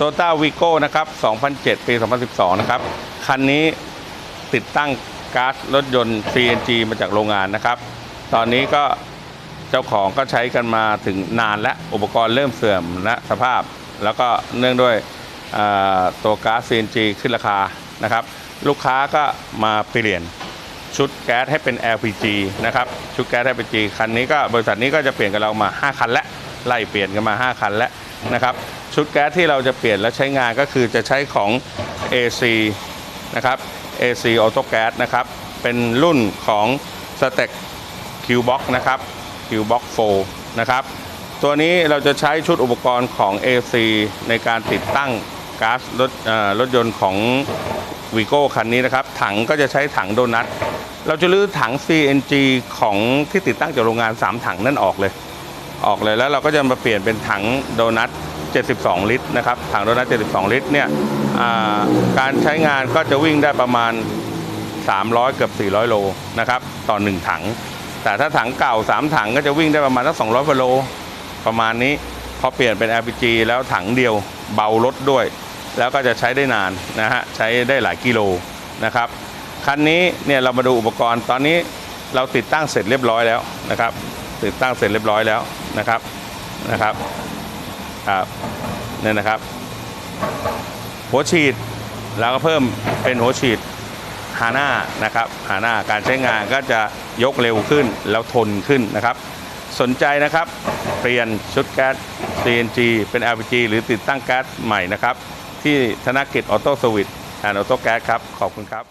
โตต้าวีโก้นะครับ 2007 ปี 2012 นะครับ คันนี้ติดตั้งก๊าซรถยนต์ CNG มาจากโรงงานนะครับ ตอนนี้ก็เจ้าของก็ใช้กันมาถึงนานและอุปกรณ์เริ่มเสื่อมนะสภาพ แล้วก็เนื่องด้วยตัวก๊าซ CNG ขึ้นราคานะครับ ลูกค้าก็มาเปลี่ยนชุดแก๊สให้เป็น LPG นะครับ ชุดแก๊ส LPG คันนี้ก็บริษัทนี้ก็จะเปลี่ยนกับเรามา 5 คันแล้วไล่เปลี่ยนกันมา 5 คันแล้วนะครับ ชุดแก๊สที่เราจะเปลี่ยนและใช้งานก็คือจะใช้ของ AC นะครับ AC Auto Gas นะครับ เป็นรุ่นของ s t e c Q Box นะครับ Q Box 4นะครับ ตัวนี้เราจะใช้ชุดอุปกรณ์ของ AC ในการติดตั้งก๊าซรถรถยนต์ของวีโก้คันนี้นะครับ ถังก็จะใช้ถังโดนัท เราจะลื้อถัง CNG ของที่ติดตั้งจากโรงงาน 3 ถังนั่นออกเลย ออกเลยแล้วเราก็จะมาเปลี่ยนเป็นถังโดนัท 72 ลิตรนะครับถังโดนัท72 ลิตรเนี่ยการใช้งานก็จะวิ่งได้ประมาณ 300 เกือบ 400 โลนะครับต่อ 1 ถัง แต่ถ้าถังเก่า 3 ถังก็จะวิ่งได้ประมาณสัก200กว่าโล ประมาณนี้พอเปลี่ยนเป็น LPG แล้วถังเดียวเบารถด้วย แล้วก็จะใช้ได้นานนะฮะใช้ได้หลายกิโลนะครับคันนี้เนี่ยเรามาดูอุปกรณ์ตอนนี้เราติดตั้งเสร็จเรียบร้อยแล้วนะครับ ติดตั้งเสร็จเรียบร้อยแล้วนะครับนะครับ ครับเนี่ยนะครับ หัวฉีดเราก็เพิ่มเป็นหัวฉีดฮาน่านะครับฮาน่าการใช้งานก็จะยกเร็วขึ้นแล้วทนขึ้นนะครับ สนใจนะครับ เปลี่ยนชุดแก๊ส CNG เป็น LPG หรือติดตั้งแก๊สใหม่นะครับ ที่ธนกิจออโต้สวิตแอนออโต้แก๊สครับ ขอบคุณครับ